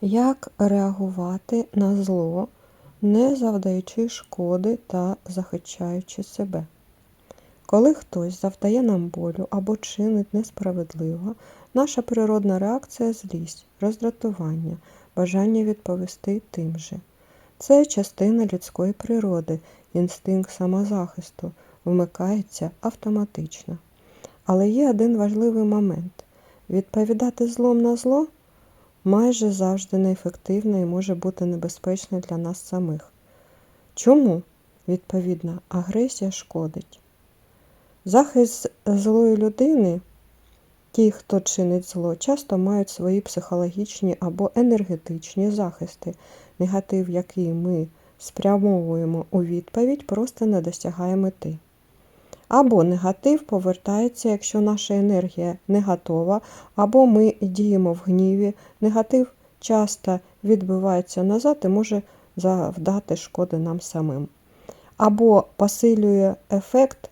Як реагувати на зло, не завдаючи шкоди та захищаючи себе? Коли хтось завдає нам болю або чинить несправедливо, наша природна реакція злість, роздратування, бажання відповісти тим же. Це частина людської природи, інстинкт самозахисту вмикається автоматично. Але є один важливий момент відповідати злом на зло майже завжди неефективно і може бути небезпечно для нас самих. Чому? Відповідна агресія шкодить. Захист злої людини, ті, хто чинить зло, часто мають свої психологічні або енергетичні захисти. Негатив, який ми спрямовуємо у відповідь, просто не досягає мети. Або негатив повертається, якщо наша енергія не готова, або ми діємо в гніві. Негатив часто відбивається назад і може завдати шкоди нам самим. Або посилює ефект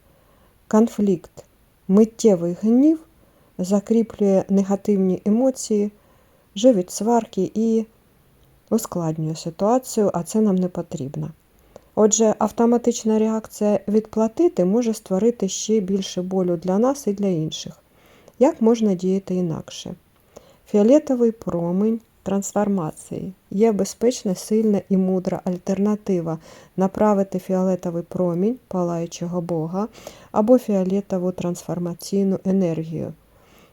конфлікт, миттєвий гнів, закріплює негативні емоції, живить сварки і ускладнює ситуацію, а це нам не потрібно. Отже, автоматична реакція відплатити може створити ще більше болю для нас і для інших. Як можна діяти інакше? Фіолетовий промінь трансформації є безпечна, сильна і мудра альтернатива направити фіолетовий промінь палаючого Бога або фіолетову трансформаційну енергію.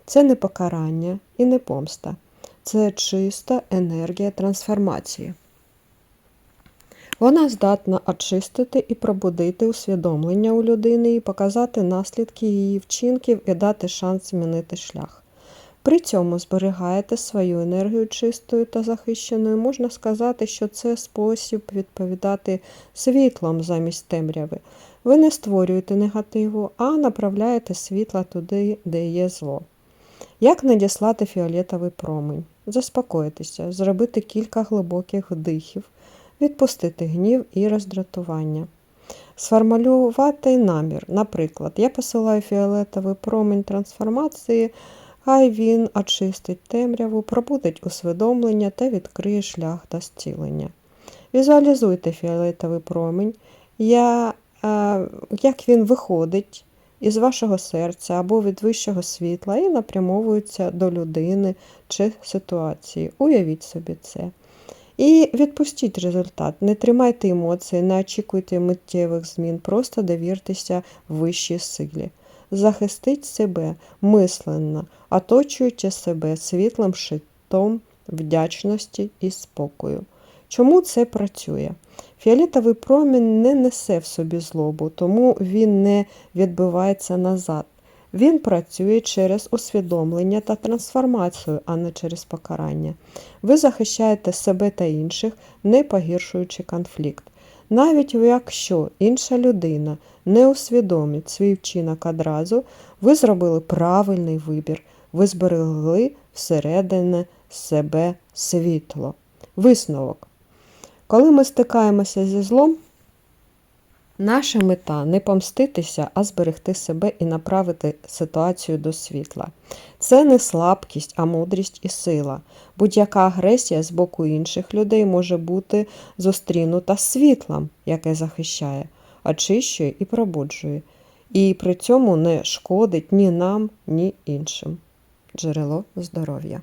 Це не покарання і не помста. Це чиста енергія трансформації. Вона здатна очистити і пробудити усвідомлення у людини і показати наслідки її вчинків і дати шанс змінити шлях. При цьому зберігаєте свою енергію чистою та захищеною, можна сказати, що це спосіб відповідати світлом замість темряви. Ви не створюєте негативу, а направляєте світло туди, де є зло. Як надіслати фіолетовий промень? Заспокоїтися, зробити кілька глибоких вдихів відпустити гнів і роздратування. Сформулювати намір. Наприклад, я посилаю фіолетовий промінь трансформації, хай він очистить темряву, пробудить усвідомлення та відкриє шлях до зцілення. Візуалізуйте фіолетовий промінь, я, е, як він виходить із вашого серця або від вищого світла і напрямовується до людини чи ситуації. Уявіть собі це. І відпустіть результат, не тримайте емоції, не очікуйте миттєвих змін, просто довіртеся вищій силі. Захистіть себе мисленно, оточуючи себе світлим щитом вдячності і спокою. Чому це працює? Фіолетовий промінь не несе в собі злобу, тому він не відбивається назад. Він працює через усвідомлення та трансформацію, а не через покарання. Ви захищаєте себе та інших, не погіршуючи конфлікт. Навіть якщо інша людина не усвідомить свій вчинок одразу, ви зробили правильний вибір, ви зберегли всередині себе світло. Висновок. Коли ми стикаємося зі злом, Наша мета не помститися, а зберегти себе і направити ситуацію до світла. Це не слабкість, а мудрість і сила. Будь-яка агресія з боку інших людей може бути зустрінута світлом, яке захищає, очищує і пробуджує, і при цьому не шкодить ні нам, ні іншим. Джерело здоров'я.